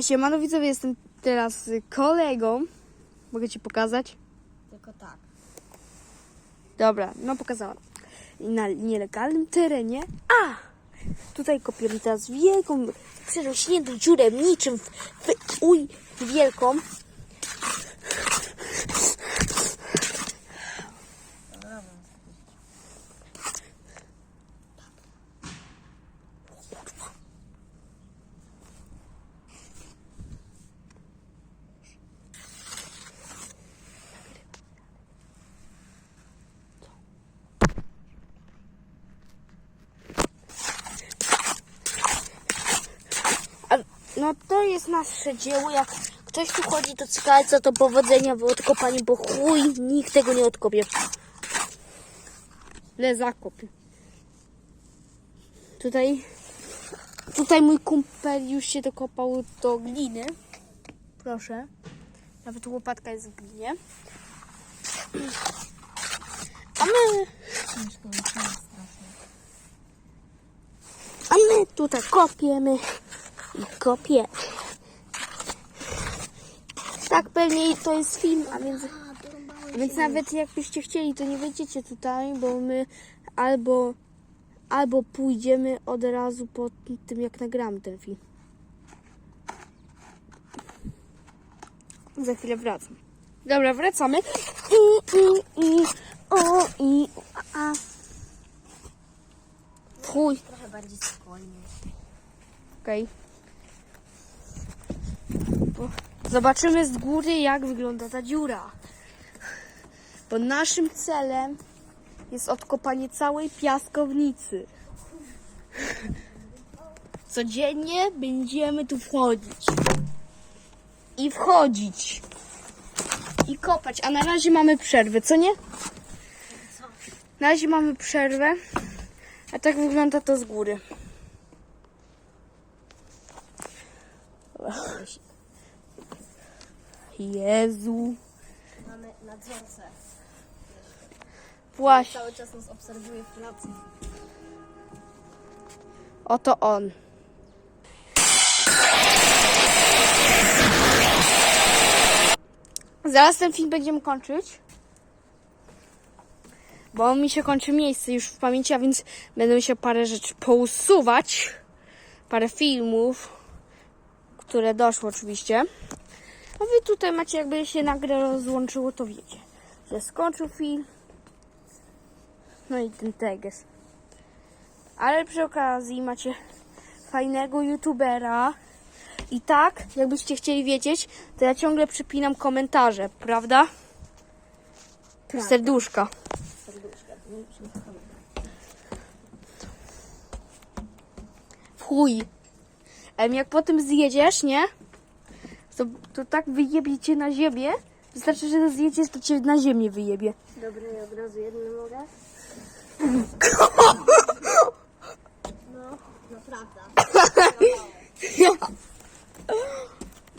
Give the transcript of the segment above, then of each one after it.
Siemano widzowie, jestem teraz z kolegą. Mogę ci pokazać? Tylko tak. Dobra, no pokazałam. Na nielegalnym terenie. A! Tutaj kopiemy teraz wielką, przerośniętą dziurę niczym w, w uj wielką. A, no to jest nasze dzieło. Jak ktoś tu chodzi do skalca, to powodzenia w odkopaniu, bo chuj, nikt tego nie odkopie. Le zakopie. Tutaj, tutaj mój kumpel już się dokopał do gliny. Proszę. Nawet łopatka jest w glinie. A my, a my tutaj kopiemy i kopiemy. Tak pewnie to jest film, a więc, A, więc nawet jakbyście chcieli, to nie wejdziecie tutaj, bo my albo, albo pójdziemy od razu po tym, jak nagramy ten film. Za chwilę wracam. Dobra, wracamy. I, i, i, o, i, a. Chuj. Trochę bardziej spokojnie. Okej. Bo Zobaczymy z góry, jak wygląda ta dziura. Bo naszym celem jest odkopanie całej piaskownicy. Codziennie będziemy tu wchodzić. I wchodzić. I kopać. A na razie mamy przerwę, co nie? Na razie mamy przerwę. A tak wygląda to z góry. Jezu. Mamy nadzorcę. Właśnie. Cały czas nas obserwuje w pracy. Oto on. Zaraz ten film będziemy kończyć. Bo mi się kończy miejsce już w pamięci, a więc będę się parę rzeczy pousuwać. Parę filmów, które doszło oczywiście. A wy tutaj macie, jakby się nagle rozłączyło, to wiecie, że skończył film. No i ten teges. Ale przy okazji macie fajnego youtubera. I tak, jakbyście chcieli wiedzieć, to ja ciągle przypinam komentarze, prawda? Serduszka. Serduszka. nie przyjechałem. W chuj. Em, jak potem zjedziesz, nie? To, to tak wyjebie cię na ziemię. Wystarczy, że zjedziesz, to cię na ziemię wyjebie. Dobra, ja od razu jedną mogę. No, prawda.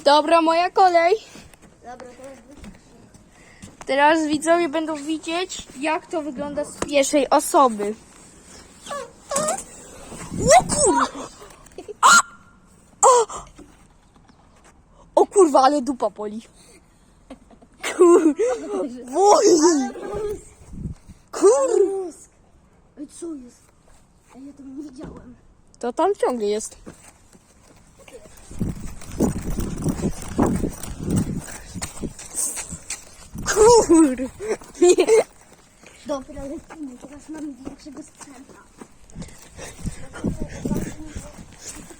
Dobra, moja kolej. Dobra, teraz widzowie będą widzieć, jak to wygląda z pierwszej osoby. O kurwa! A! O! o kurwa, ale dupa boli. Kur... Boli! Kur... Ej, co jest? Ej, ja tego nie widziałem. To tam ciągle jest. Kur... Nie. Dobra, lecimy. Teraz mamy większego sprzęta.